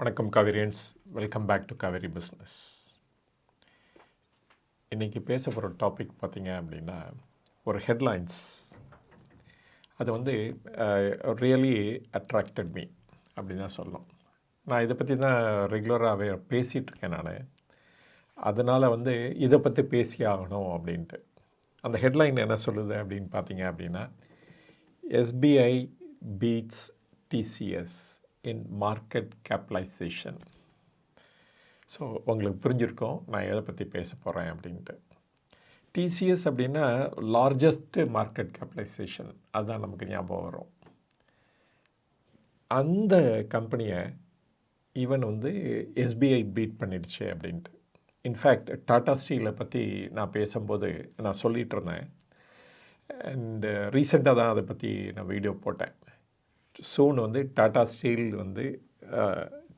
வணக்கம் Kaverians. Welcome back to Kaveri business இன்றைக்கி பேச போகிற டாபிக் பார்த்திங்க அப்படின்னா ஒரு ஹெட்லைன்ஸ் அது வந்து ரியலி அட்ராக்டட் மீ அப்படின்னு தான் சொல்லணும். நான் இதை பற்றி தான் ரெகுலராகவே பேசிகிட்ருக்கேன் நான். அதனால் வந்து இதை பற்றி பேசி ஆகணும் அப்படின்ட்டு. அந்த ஹெட்லைன் என்ன சொல்லுது அப்படின்னு பார்த்தீங்க அப்படின்னா SBI beats TCS in market capitalization so உங்களுக்கு புரிஞ்சிருக்கும் நான் எதை பற்றி பேச போகிறேன் அப்படின்ட்டு. டிசிஎஸ் அப்படின்னா லார்ஜஸ்ட்டு மார்க்கெட் கேபிட்டலைசேஷன் அதுதான் நமக்கு ஞாபகம் வரும். அந்த கம்பெனியை ஈவன் வந்து எஸ்பிஐ பீட் பண்ணிடுச்சு அப்படின்ட்டு. இன்ஃபேக்ட் டாடா ஸ்டீலை பற்றி நான் பேசும்போது நான் சொல்லிகிட்டு இருந்தேன். அண்டு ரீசெண்டாக தான் அதை பற்றி நான் வீடியோ போட்டேன். சூன் வந்து டாடா ஸ்டீல் வந்து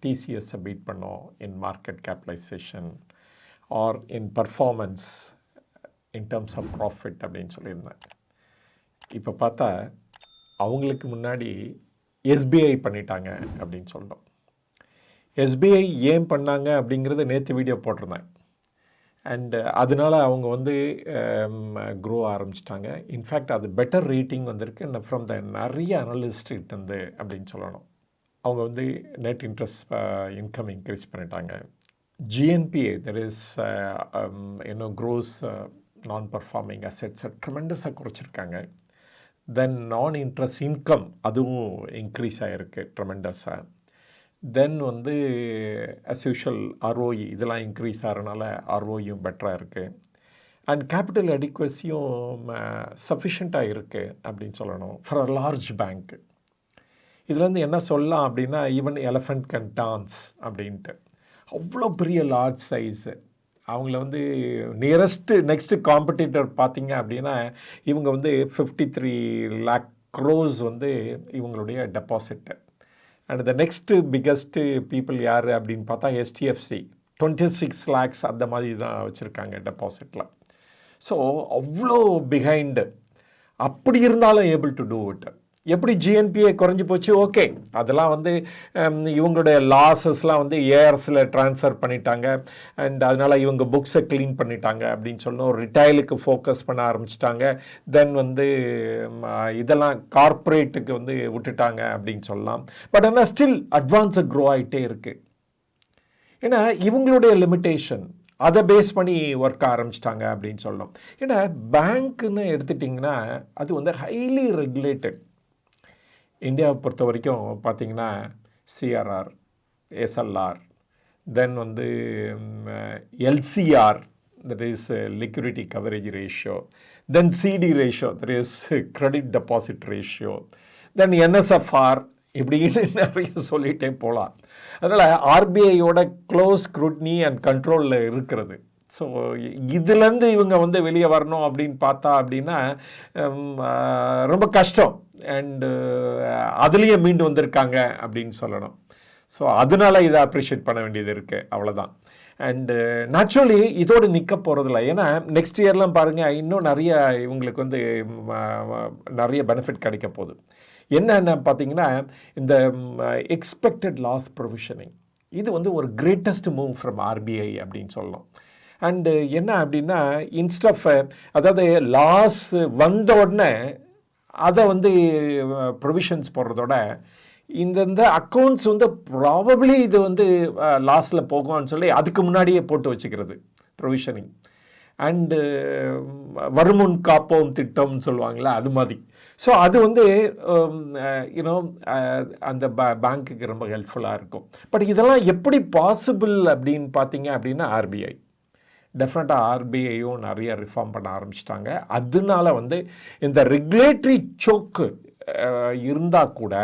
டிசிஎஸ்ஸை பீட் பண்ணோம் in market capitalization or in performance in terms of profit அப்படின்னு சொல்லியிருந்தேன். இப்போ பார்த்தா அவங்களுக்கு முன்னாடி எஸ்பிஐ பண்ணிட்டாங்க அப்படின்னு சொல்கிறோம் எஸ்பிஐ ஏன் பண்ணாங்க அப்படிங்கிறத நேற்று வீடியோ போட்டிருந்தேன். அண்டு uh, அதனால் அவங்க வந்து um, க்ரோ ஆரம்பிச்சிட்டாங்க. இன்ஃபேக்ட் அது பெட்டர் ரேட்டிங் வந்திருக்கு. ஃப்ரம் த நிறைய அனலிஸ்ட் வந்து அப்படின்னு சொல்லணும். அவங்க வந்து நெட் இன்ட்ரெஸ்ட் இன்கம் இன்க்ரீஸ் பண்ணிட்டாங்க. ஜிஎன்பிஏ தெர் இஸ் இன்னும் க்ரோஸ் நான் பர்ஃபார்மிங் அசெட்ஸை ட்ரெமெண்டஸாக குறைச்சிருக்காங்க. தென் நான் இன்ட்ரெஸ்ட் இன்கம் அதுவும் இன்க்ரீஸ் ஆகிருக்கு ட்ரெமெண்டஸாக தென் வந்து அஸ் யூஷுவல் ஆர்ஓஇ இதெல்லாம் இன்க்ரீஸ் ஆகிறனால ஆர்ஓயும் பெட்டராக இருக்குது அண்ட் கேபிட்டல் அடிக்வசியும் சஃபிஷியண்ட்டாக இருக்குது அப்படின்னு சொல்லணும். ஃபார் அ லார்ஜ் பேங்க் இதுலேருந்து என்ன சொல்லலாம் அப்படின்னா ஈவன் எலஃபண்ட் கேன் டான்ஸ் அப்படின்ட்டு. அவ்வளோ பெரிய லார்ஜ் சைஸு அவங்கள வந்து நியரஸ்ட்டு நெக்ஸ்ட்டு காம்படிட்டர் பார்த்தீங்க அப்படின்னா இவங்க வந்து ஃபிஃப்டி த்ரீ லேக் க்ரோஸ் வந்து இவங்களுடைய deposit and the next biggest people யார் அப்படின்னு பார்த்தா எஸ்டிஎஃப்சி டுவெண்ட்டி சிக்ஸ் லேக்ஸ் அந்த மாதிரி தான் வச்சுருக்காங்க டெபாசிட்டில் ஸோ அவ்வளோ பிஹைண்டு அப்படி இருந்தாலும் ஏபிள் டு டூ இட் எப்படி ஜிஎன்பிஏ குறைஞ்சி போச்சு? ஓகே அதெல்லாம் வந்து இவங்களுடைய லாஸஸ்லாம் வந்து ஏஆர்ஸில் ட்ரான்ஸ்ஃபர் பண்ணிட்டாங்க. அண்ட் அதனால் இவங்க புக்ஸை க்ளீன் பண்ணிட்டாங்க அப்படின்னு சொல்லணும் ரிட்டைலுக்கு ஃபோக்கஸ் பண்ண ஆரம்பிச்சிட்டாங்க. தென் வந்து இதெல்லாம் கார்ப்பரேட்டுக்கு வந்து விட்டுட்டாங்க அப்படின்னு சொல்லலாம். பட் ஆனால் ஸ்டில் அட்வான்ஸை க்ரோ ஆகிட்டே இருக்குது ஏன்னா இவங்களுடைய லிமிட்டேஷன் அதை பேஸ் பண்ணி ஒர்க் ஆரம்பிச்சிட்டாங்க அப்படின்னு சொல்லணும். ஏன்னா பேங்க்குன்னு எடுத்துட்டிங்கன்னா அது வந்து ஹைலி ரெகுலேட்டட் இந்தியாவை பொறுத்த வரைக்கும் பார்த்திங்கன்னா சிஆர்ஆர் எஸ்எல்ஆர் தென் வந்து LCR that is liquidity coverage ratio then CD ratio that is credit deposit ratio then NSFR இப்படின்னு நிறைய சொல்லிகிட்டே போகலாம். அதனால் ஆர்பிஐயோட க்ளோஸ் ஸ்க்ரூட்னி அண்ட் கண்ட்ரோலில் இருக்கிறது. ஸோ இதுலேருந்து இவங்க வந்து வெளியே வரணும் அப்படின்னு பார்த்தா அப்படின்னா ரொம்ப கஷ்டம். அண்டு அதுலேயே மீண்டு வந்திருக்காங்க அப்படின்னு சொல்லணும். ஸோ அதனால இதை அப்ரிஷியேட் பண்ண வேண்டியது இருக்குது அவ்வளோதான் அண்டு நேச்சுரலி இதோடு நிற்க போகிறதில்ல ஏன்னா நெக்ஸ்ட் இயர்லாம் பாருங்கள் இன்னும் நிறைய இவங்களுக்கு வந்து நிறைய பெனிஃபிட் கிடைக்க போகுது. என்னென்ன பார்த்தீங்கன்னா இந்த எக்ஸ்பெக்டட் லாஸ் ப்ரொவிஷனிங் இது வந்து ஒரு கிரேட்டஸ்ட் மூவ் ஃப்ரம் ஆர்பிஐ அப்படின்னு சொல்லலாம் அண்டு uh, என்ன அப்படின்னா இன்ஸ்டஃப் uh, அதாவது லாஸ் வந்த உடனே அதை வந்து uh, ப்ரொவிஷன்ஸ் போடுறதோட இந்தந்த அக்கௌண்ட்ஸ் வந்து ப்ராபப்ளி இது வந்து லாஸில் போகும்னு சொல்லி அதுக்கு முன்னாடியே போட்டு வச்சுக்கிறது ப்ரொவிஷனிங் அண்டு வருமுன் காப்போம் திட்டம்னு சொல்லுவாங்களே அது மாதிரி. ஸோ அது வந்து um, யூனோ அந்த பே பேங்க்குக்கு ரொம்ப ஹெல்ப்ஃபுல்லாக இருக்கும். பட் இதெல்லாம் எப்படி பாசிபிள் அப்படின்னு பார்த்தீங்க அப்படின்னா ஆர்பிஐ டெஃபினட்டாக ஆர்பிஐயும் நிறைய ரிஃபார்ம் பண்ண ஆரம்பிச்சிட்டாங்க. அதனால வந்து இந்த ரெகுலேட்டரி சோக்கு இருந்தால் கூட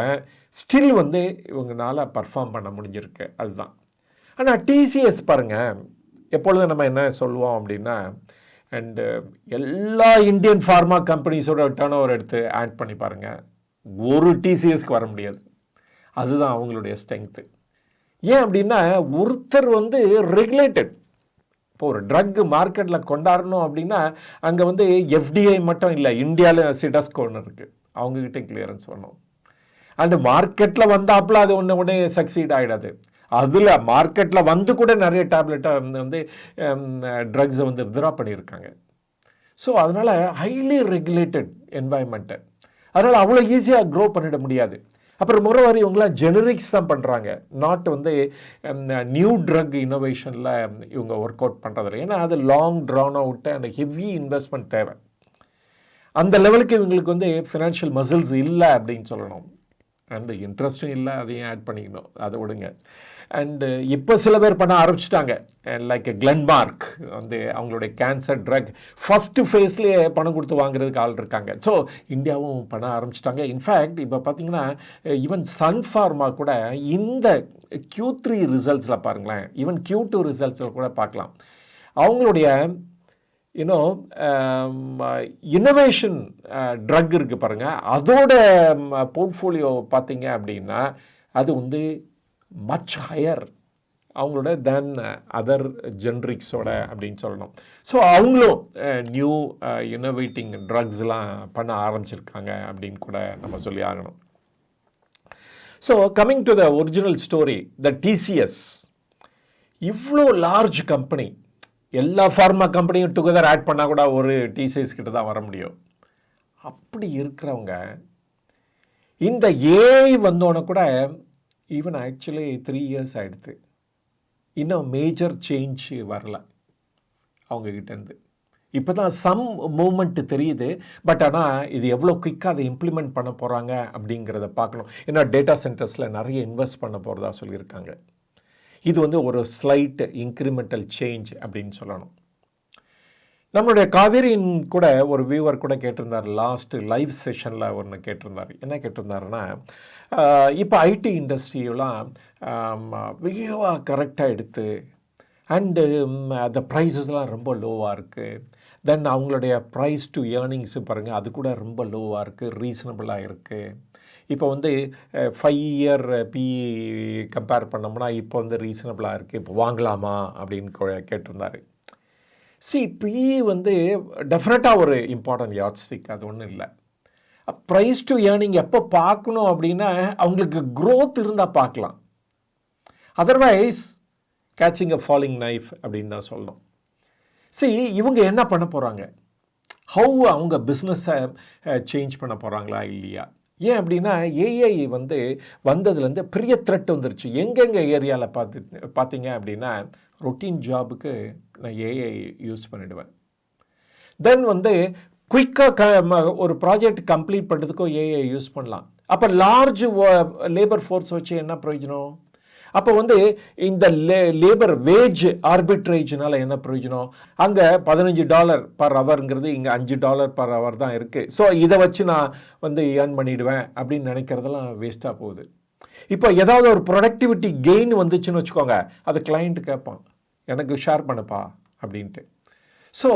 ஸ்டில் வந்து இவங்களால பர்ஃபார்ம் பண்ண முடிஞ்சிருக்கு. அதுதான். ஆனால் டிசிஎஸ் பாருங்கள் எப்பொழுதும் நம்ம என்ன சொல்லுவோம் அப்படின்னா அண்டு எல்லா இந்தியன் ஃபார்மா கம்பெனிஸோட டேர்ன் ஓவர் எடுத்து ஆட் பண்ணி பாருங்கள் ஒரு டிசிஎஸ்க்கு வர முடியாது. அதுதான் அவங்களுடைய ஸ்ட்ரென்த்து ஏன் அப்படின்னா ஒருத்தர் வந்து ரெகுலேட்டட் இப்போ ஒரு ட்ரக் மார்க்கெட்டில் கொண்டாடணும் அப்படின்னா அங்கே வந்து எஃப்டிஐ மட்டும் இல்லை இந்தியாவில் சிடஸ்கோன்னு இருக்குது அவங்கக்கிட்ட கிளியரன்ஸ் பண்ணணும் அண்டு மார்க்கெட்டில் வந்தாப்புல அது ஒன்று உடனே சக்சீட் ஆகிடாது அதில் மார்க்கெட்டில் வந்து கூட நிறைய டேப்லெட்டை வந்து ட்ரக்ஸை வந்து வித்ரா பண்ணியிருக்காங்க. ஸோ அதனால் ஹைலி ரெகுலேட்டட் என்வாயன்மெண்ட்டு அதனால் அவ்வளோ ஈஸியாக க்ரோ பண்ணிட முடியாது. அப்புறம் முறைவாரி இவங்களாம் ஜெனரிக்ஸ் தான் பண்ணுறாங்க நாட் வந்து நியூ ட்ரக் இன்னோவேஷனில் இவங்க ஒர்க் அவுட் பண்ணுறதில்ல ஏன்னா அது long drawn out and heavy investment தேவை. அந்த லெவலுக்கு இவங்களுக்கு வந்து ஃபினான்ஷியல் மசில்ஸ் இல்லை அப்படின்னு சொல்லணும். அண்டு இன்ட்ரெஸ்ட்டும் இல்லை அதையும் ஆட் பண்ணிக்கணும். அதை விடுங்க. அண்டு uh, இப்போ சில பேர் பண்ண ஆரம்பிச்சிட்டாங்க. லைக் கிளன்மார்க் வந்து அவங்களுடைய கேன்சர் ட்ரக் ஃபஸ்ட்டு ஃபேஸ்லேயே பணம் கொடுத்து வாங்குறதுக்கு ஆள் இருக்காங்க. ஸோ இந்தியாவும் பண்ண ஆரம்பிச்சிட்டாங்க. இன்ஃபேக்ட் இப்போ பார்த்தீங்கன்னா ஈவன் சன் ஃபார்மா கூட இந்த க்யூ த்ரீ ரிசல்ட்ஸில் பாருங்களேன். ஈவன் க்யூ டூ ரிசல்ட்ஸில் கூட பார்க்கலாம். அவங்களுடைய யூனோ இன்னோவேஷன் ட்ரக் இருக்குது பாருங்கள் அதோட um, போர்ட்ஃபோலியோ பார்த்தீங்க அப்படின்னா அது வந்து மச் ஹையர் அவங்களோட தென் அதர் ஜென்ரிக்ஸோட அப்படின்னு சொல்லணும். ஸோ அவங்களும் நியூ இன்னோவேட்டிங் ட்ரக்ஸ்லாம் பண்ண ஆரம்பிச்சிருக்காங்க அப்படின்னு கூட நம்ம சொல்லி ஆகணும். So coming to the original story the TCS இவ்வளோ லார்ஜ் கம்பெனி எல்லா ஃபார்மா கம்பெனியும் டுகெதர் ஆட் பண்ணால் கூட ஒரு டிசிஎஸ் கிட்ட தான் வர முடியும். அப்படி இருக்கிறவங்க இந்த ஏஐ வந்தோடனே கூட ஈவன் ஆக்சுவலி த்ரீ இயர்ஸ் ஆகிடுது இன்னும் மேஜர் சேஞ்ச் வரல அவங்கக்கிட்டேருந்து இப்போ தான் சம் மூமெண்ட்டு தெரியுது பட் ஆனால் இது எவ்வளோ குயிக்காக அதை இம்ப்ளிமெண்ட் பண்ண போகிறாங்க அப்படிங்கிறத பார்க்கணும். ஏன்னா டேட்டா சென்டர்ஸில் நிறைய இன்வெஸ்ட் பண்ண போகிறதா சொல்லியிருக்காங்க. இது வந்து ஒரு ஸ்லைட் இன்க்ரிமெண்டல் சேஞ்ச் அப்படின்னு சொல்லணும். நம்மளுடைய காவேரியின் கூட ஒரு வியூவர் கூட கேட்டிருந்தார் லாஸ்ட் லைவ் செஷனில் ஒன்று கேட்டிருந்தார். என்ன கேட்டிருந்தாருன்னா இப்போ ஐடி இண்டஸ்ட்ரியெல்லாம் வியூவாக கரெக்டாக எடுத்து அண்டு அந்த ப்ரைஸஸ்லாம் ரொம்ப லோவாக இருக்குது தென் அவங்களுடைய ப்ரைஸ் டு ஏர்னிங்ஸு பாருங்கள் அது கூட ரொம்ப லோவாக இருக்குது ரீசனபிளாக இருக்குது இப்போ வந்து ஃபைவ் இயர் பிஇ கம்பேர் பண்ணோம்னா இப்போ வந்து ரீசனபிளாக இருக்குது இப்போ வாங்கலாமா? அப்படின்னு கேட்டிருந்தார். கேட்டிருந்தாரு சி பிஇ வந்து டெஃபினட்டாக ஒரு இம்பார்ட்டன்ட் யாட்ஸ்டிக் அது ஒன்றும் இல்லை. ப்ரைஸ் டு ஏர்னிங் எப்போ பார்க்கணும் அப்படின்னா அவங்களுக்கு க்ரோத் இருந்தால் பார்க்கலாம். Otherwise catching a falling knife அப்படின்னு தான் சொல்லணும். சி இவங்க என்ன பண்ண போகிறாங்க ஹவு அவங்க பிஸ்னஸை சேஞ்ச் பண்ண போகிறாங்களா இல்லையா? ஏன் அப்படின்னா ஏஐ வந்து வந்ததுலேருந்து பெரிய த்ரெட் வந்துருச்சு. எங்கெங்கே ஏரியாவில் பார்த்து பார்த்தீங்க அப்படின்னா ரொட்டீன் ஜாபுக்கு நான் ஏஐ யூஸ் பண்ணிடுவேன். தென் வந்து குயிக்காக க ம- ஒரு ப்ராஜெக்ட் கம்ப்ளீட் பண்ணுறதுக்கும் ஏஐ யூஸ் பண்ணலாம். அப்போ லார்ஜ் லேபர் ஃபோர்ஸ் வச்சு என்ன பிரயோஜனம்? அப்போ வந்து இந்த லே லேபர் வேஜ் ஆர்பிட்ரேஜ்னால என்ன பிரயோஜனம்? அங்கே பதினஞ்சு டாலர் பர் ஹவருங்கிறது இங்கே அஞ்சு டாலர் பர் ஹவர் தான் இருக்குது ஸோ இதை வச்சு நான் வந்து ஏர்ன் பண்ணிடுவேன் அப்படின்னு நினைக்கிறதெல்லாம் வேஸ்ட்டாக போகுது. இப்போ ஏதாவது ஒரு ப்ரொடக்டிவிட்டி கெயின் வந்துச்சுன்னு வச்சுக்கோங்க அது கிளைண்ட் கேட்பான். எனக்கு ஷேர் பண்ணுப்பா அப்படின்ட்டு. So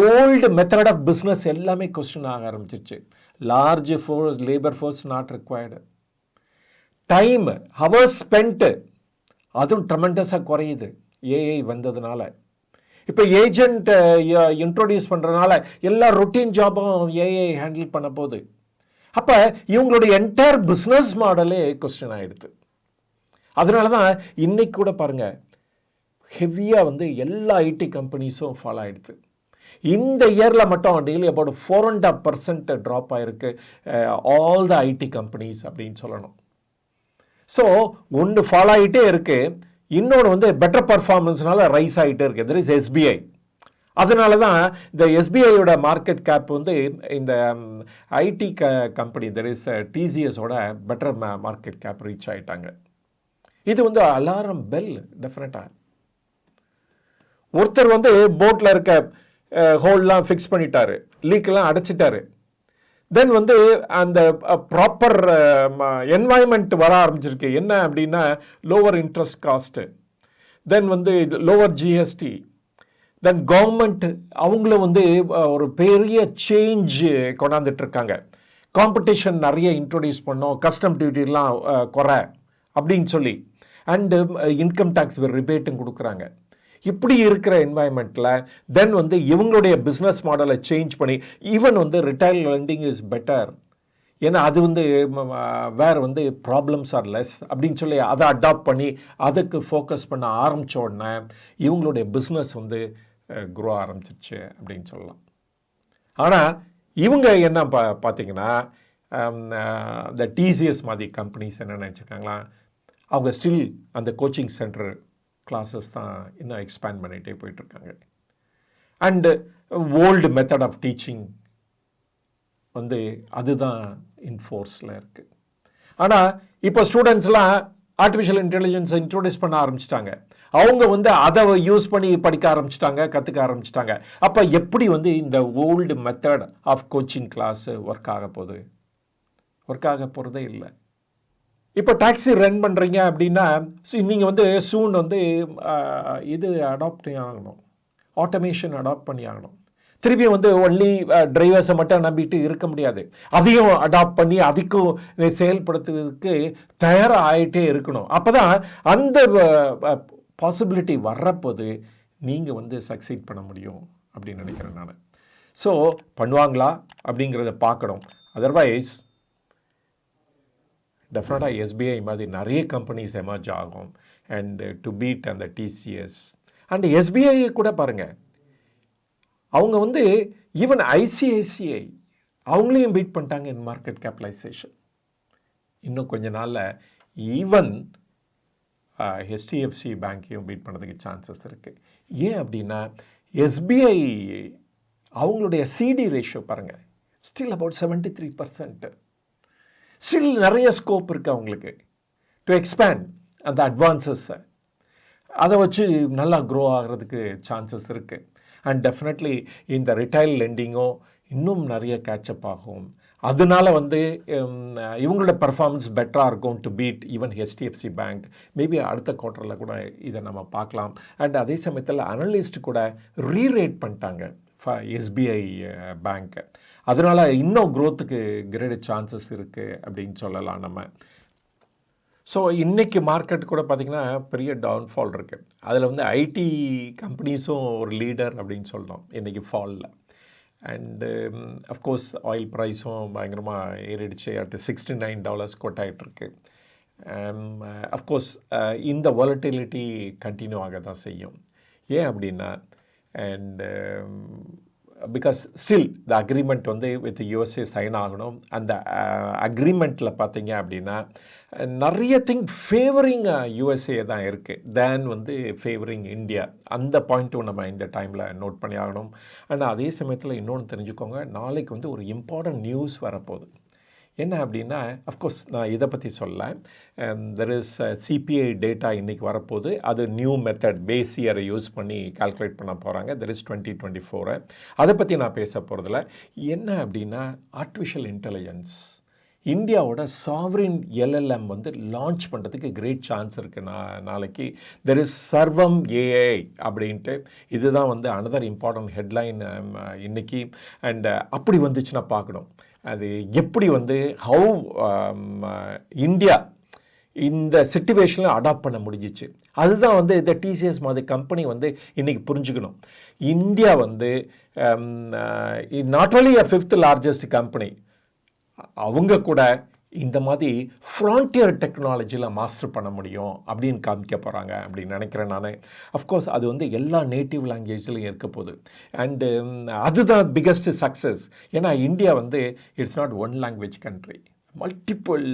old method of business எல்லாமே கொஸ்டின் ஆக ஆரம்பிச்சிருச்சு. Large force labour force not required time hours spent அதுவும் ட்ரமெண்டஸாக குறையுது. ஏஐ வந்ததுனால. இப்போ ஏஜென்ட்டை இன்ட்ரோடியூஸ் பண்ணுறதுனால எல்லா ரொட்டீன் ஜாபும் ஏஐ ஹேண்டில் பண்ண போகுது அப்போ இவங்களுடைய என்டையர் பிஸ்னஸ் மாடலே கொஸ்டின் ஆகிடுது அதனால தான் இன்னைக்கு கூட பாருங்கள் ஹெவியாக வந்து எல்லா ஐடி கம்பெனிஸும் ஃபாலோ ஆகிடுது இந்த இயரில் மட்டும் daily about four and half percent drop ஆகிருக்கு ஆல் த ஐடி கம்பெனிஸ் அப்படின்னு சொல்லணும். ஸோ ஒன்று ஃபாலோ ஆகிட்டே இருக்குது இன்னொன்று வந்து பெட்டர் பர்ஃபார்மன்ஸ்னால ரைஸ் ஆகிட்டே இருக்குது தட் இஸ் எஸ்பிஐ அதனால தான் இந்த எஸ்பிஐயோட மார்க்கெட் கேப் வந்து இந்த ஐடி க கம்பெனி தட் இஸ் டிசிஎஸோட பெட்டர் மார்க்கெட் கேப் ரீச் ஆகிட்டாங்க இது வந்து அலாரம் பெல் டெஃபினட்டாக ஒருத்தர் வந்து போட்டில் இருக்க uh, ஹோல்லாம் ஃபிக்ஸ் பண்ணிட்டாரு. லீக்கெல்லாம் அடைச்சிட்டாரு. தென் வந்து அந்த ப்ராப்பர் என்வாயன்மெண்ட் வர ஆரம்பிச்சிருக்கு. என்ன அப்படின்னா லோவர் இன்ட்ரெஸ்ட் காஸ்ட்டு தென் வந்து லோவர் ஜிஎஸ்டி தென் கவர்மெண்ட் அவங்கள வந்து ஒரு பெரிய சேஞ்ச் கொண்டாந்துட்டுருக்காங்க காம்படிஷன் நிறைய இன்ட்ரொடியூஸ் பண்ணோம். கஸ்டம் டியூட்டிலாம் குறை அப்படின்னு சொல்லி. அண்டு இன்கம் டேக்ஸ் ரிபேட்டும் கொடுக்குறாங்க. இப்படி இருக்கிற என்வாயன்மெண்ட்டில் தென் வந்து இவங்களுடைய பிஸ்னஸ் மாடலை சேஞ்ச் பண்ணி ஈவன் வந்து ரிட்டைல் லெண்டிங் இஸ் பெட்டர் ஏன்னா அது வந்து வேறு வந்து ப்ராப்ளம்ஸ் ஆர் லெஸ் அப்படின்னு சொல்லி அதை அடாப்ட் பண்ணி அதுக்கு ஃபோக்கஸ் பண்ண ஆரம்பித்த உடனே இவங்களுடைய பிஸ்னஸ் வந்து க்ரோ ஆரம்பிச்சிருச்சு அப்படின்னு சொல்லலாம். ஆனால் இவங்க என்ன பா பார்த்தீங்கன்னா இந்த டிசிஎஸ் மாதிரி கம்பெனிஸ் என்ன நினச்சிருக்காங்களா? அவங்க ஸ்டில் அந்த கோச்சிங் சென்டர் கிளாஸஸ் தான் இன்னும் எக்ஸ்பேண்ட் பண்ணிகிட்டே போயிட்டுருக்காங்க. And old method of teaching வந்து அதுதான் இன்ஃபோர்ஸில் இருக்குது ஆனால் இப்போ ஸ்டூடெண்ட்ஸ்லாம் ஆர்டிஃபிஷியல் இன்டெலிஜென்ஸை இன்ட்ரோடியூஸ் பண்ண ஆரம்பிச்சிட்டாங்க. அவங்க வந்து அதை யூஸ் பண்ணி படிக்க ஆரம்பிச்சிட்டாங்க கற்றுக்க ஆரம்பிச்சிட்டாங்க. அப்போ எப்படி வந்து இந்த old method of coaching class work ஆக போகுது? ஒர்க் ஆக போகிறதே இல்லை. இப்போ டாக்ஸி ரன் பண்ணுறீங்க அப்படின்னா நீங்கள் வந்து சூன் வந்து இது அடாப்ட் ஆகணும். ஆட்டோமேஷன் அடாப்ட் பண்ணி ஆகணும். திருப்பி வந்து ஒன்லி டிரைவர்ஸை மட்டும் நம்பிட்டு இருக்க முடியாது. அதையும் அடாப்ட் பண்ணி அதுக்கும் செயல்படுத்துறதுக்கு தயாராக ஆகிட்டே இருக்கணும். அப்போ தான் அந்த பாசிபிலிட்டி வர்றப்போது நீங்கள் வந்து சக்சீட் பண்ண முடியும் அப்படின்னு நினைக்கிறேன் நான். ஸோ பண்ணுவாங்களா அப்படிங்கிறத பார்க்கணும். அதர்வைஸ் டெஃபினட்டாக எஸ்பிஐ மாதிரி நிறைய கம்பெனிஸ் எமர்ஜ் ஆகும். அண்டு டு பீட் அந்த டிசிஎஸ் அண்ட் எஸ்பிஐ கூட பாருங்கள் அவங்க வந்து ஈவன் ஐசிஐசிஐ அவங்களையும் பீட் பண்ணிட்டாங்க இன் மார்க்கெட் கேபிட்டலைசேஷன் இன்னும் கொஞ்ச நாளில் ஈவன் ஹெச்டிஎஃப்சி பேங்க்கையும் பீட் பண்ணுறதுக்கு சான்சஸ் இருக்குது ஏன் அப்படின்னா எஸ்பிஐ அவங்களுடைய சிடி ரேஷியோ பாருங்கள் still about seventy three percent still நிறைய ஸ்கோப் இருக்குது அவங்களுக்கு. டு எக்ஸ்பேண்ட் அந்த அட்வான்சஸை அதை வச்சு நல்லா க்ரோ ஆகிறதுக்கு சான்சஸ் இருக்குது அண்ட் டெஃபினெட்லி இந்த ரிட்டைல் லெண்டிங்கும் இன்னும் நிறைய கேட்சப் ஆகும். அதனால வந்து இவங்களோட பர்ஃபார்மன்ஸ் பெட்டராக இருக்கும் to beat even HDFC bank maybe அடுத்த குவார்ட்டரில் கூட இதை நம்ம பார்க்கலாம். அண்ட் அதே சமயத்தில் அனலிஸ்ட் கூட ரீரேட் பண்ணிட்டாங்க. எஸ்பிஐ பேங்க்கை அதனால் இன்னும் க்ரோத்துக்கு கிரேட் சான்சஸ் இருக்குது அப்படின்னு சொல்லலாம் நம்ம. ஸோ இன்றைக்கி மார்க்கெட் கூட பார்த்திங்கன்னா பெரிய டவுன்ஃபால் இருக்குது அதில் வந்து ஐடி கம்பெனிஸும் ஒரு லீடர் அப்படின்னு சொல்லணும் இன்றைக்கி ஃபாலில் அண்டு அஃப்கோர்ஸ் ஆயில் ப்ரைஸும் um, பயங்கரமாக ஏறிடுச்சு. அட் சிக்ஸ்டி நைன் டாலர்ஸ் கொட்டாயிட்ருக்கு அஃப்கோர்ஸ் இந்த வாலட்டிலிட்டி கண்டினியூ ஆக தான் செய்யும். ஏன் அப்படின்னா and because still the agreement வந்து வித் யூஎஸ்ஏ சைன் ஆகணும். அந்த uh, அக்ரிமெண்ட்டில் பார்த்தீங்க அப்படின்னா நிறைய திங் ஃபேவரிங் யூஎஸ்ஏ தான் இருக்குது தேன் வந்து ஃபேவரிங் இந்தியா அந்த பாயிண்ட்டும் நம்ம இந்த டைமில் நோட் பண்ணி ஆகணும். ஆனால் அதே சமயத்தில் இன்னொன்று தெரிஞ்சுக்கோங்க. நாளைக்கு வந்து ஒரு இம்பார்ட்டன்ட் நியூஸ் வரப்போகுது. என்ன அப்படின்னா அஃப்கோர்ஸ் நான் இதை பற்றி சொல்ல தெர் இஸ் சிபிஐ டேட்டா இன்றைக்கி வரப்போது அது நியூ மெத்தட் பேசியரை யூஸ் பண்ணி கால்குலேட் பண்ண போகிறாங்க தெர் இஸ் டுவெண்ட்டி டுவெண்ட்டி ஃபோரை அதை பற்றி நான் பேச போகிறதில்ல என்ன அப்படின்னா ஆர்டிஃபிஷியல் இன்டெலிஜென்ஸ் இந்தியாவோட சாவரின் எல்எல்எம் வந்து லான்ச் பண்ணுறதுக்கு கிரேட் சான்ஸ் இருக்குது நான் நாளைக்கு தெர் இஸ் சர்வம் ஏஐ அப்படின்ட்டு இதுதான் வந்து அனதர் இம்பார்ட்டன்ட் ஹெட்லைன் இன்றைக்கி அண்ட் அப்படி வந்துச்சுன்னா பார்க்கணும். அது எப்படி வந்து ஹவு இந்தியா um, uh, இந்த சுச்சுவேஷனில் அடாப்ட் பண்ண முடிஞ்சிச்சு. அதுதான் வந்து இந்த டிசிஎஸ் மாதிரி கம்பெனி வந்து இன்றைக்கி புரிஞ்சுக்கணும். இந்தியா வந்து um, uh, not only a fifth largest company அவங்க கூட இந்த மாதிரி ஃப்ரான்டியர் டெக்னாலஜியில் மாஸ்டர் பண்ண முடியும் அப்படின்னு காமிக்க போகிறாங்க அப்படின்னு நினைக்கிறேன் நான். அஃப்கோர்ஸ் அது வந்து எல்லா நேட்டிவ் லாங்குவேஜ்லையும் இருக்க போகுது. அண்டு um, அதுதான் பிக்கஸ்ட் சக்ஸஸ் ஏன்னா இந்தியா வந்து it's not one language country multiple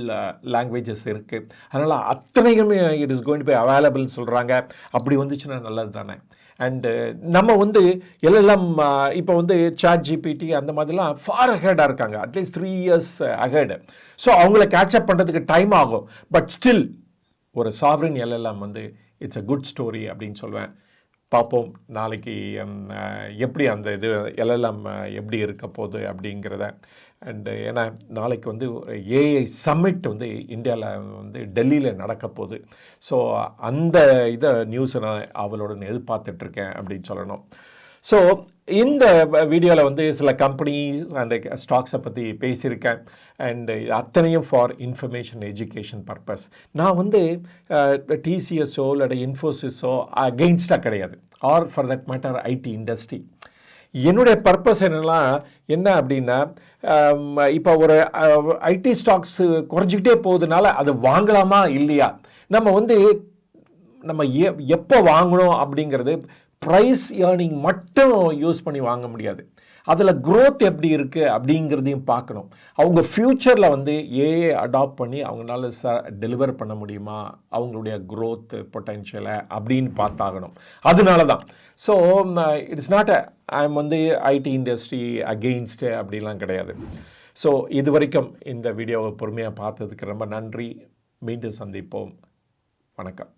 languages இருக்குது அதனால் அத்தனையுமே இட் இஸ் கோயின் பை அவைலபிள்னு சொல்கிறாங்க அப்படி வந்துச்சுன்னா நல்லது தானே அண்டு uh, நம்ம வந்து எல்லாம் இப்போ வந்து சாட் ஜிபிடி அந்த மாதிரிலாம் ஃபார் அஹெடாக இருக்காங்க. At least three years ahead so அவங்கள கேட்சப் பண்ணுறதுக்கு டைம் ஆகும். பட் ஸ்டில் ஒரு சாவரின் எல்லாம் வந்து இட்ஸ் அ குட் ஸ்டோரி அப்படின்னு சொல்லுவேன் பார்ப்போம் நாளைக்கு எப்படி அந்த இது எல்லாம் எப்படி இருக்க போகுது அப்படிங்கிறத. அண்டு uh, ஏன்னா நாளைக்கு வந்து ஏஐ சம்மிட் வந்து இந்தியாவில் வந்து டெல்லியில் நடக்க போகுது. ஸோ அந்த இதை நியூஸை நான் அவளோட எதிர்பார்த்துட்ருக்கேன் அப்படின்னு சொல்லணும். ஸோ இந்த வீடியோவில் வந்து சில கம்பெனிஸ் அந்த ஸ்டாக்ஸை பற்றி பேசியிருக்கேன். அண்டு அத்தனையும் ஃபார் இன்ஃபர்மேஷன் எஜுகேஷன் பர்பஸ் நான் வந்து டிசிஎஸோ இல்லாட்ட இன்ஃபோசிஸோ அகெயின்ஸ்டாக கிடையாது. Or for that matter IT industry என்னுடைய பர்பஸ் என்னன்னா என்ன அப்படின்னா இப்போ ஒரு ஐடி ஸ்டாக்ஸ் குறைஞ்சிக்கிட்டே போகுதுனால அது வாங்கலாமா இல்லையா? நம்ம வந்து நம்ம எப்போ வாங்கணும் அப்படிங்கிறது ப்ரைஸ் ஏர்னிங் மட்டும் யூஸ் பண்ணி வாங்க முடியாது. அதில் க்ரோத் எப்படி இருக்குது அப்படிங்கிறதையும் பார்க்கணும். அவங்க ஃப்யூச்சரில் வந்து ஏஏ அடாப்ட் பண்ணி அவங்களால ச டெலிவர் பண்ண முடியுமா? அவங்களுடைய க்ரோத் பொட்டென்ஷியலை அப்படின்னு பார்த்தாகணும். அதனால தான் so it's not a I'm வந்து ஐடி இண்டஸ்ட்ரி அகெயின்ஸ்டு அப்படிலாம் கிடையாது. ஸோ இது வரைக்கும் இந்த வீடியோவை பொறுமையாக பார்த்ததுக்கு ரொம்ப நன்றி. மீண்டும் சந்திப்போம். வணக்கம்.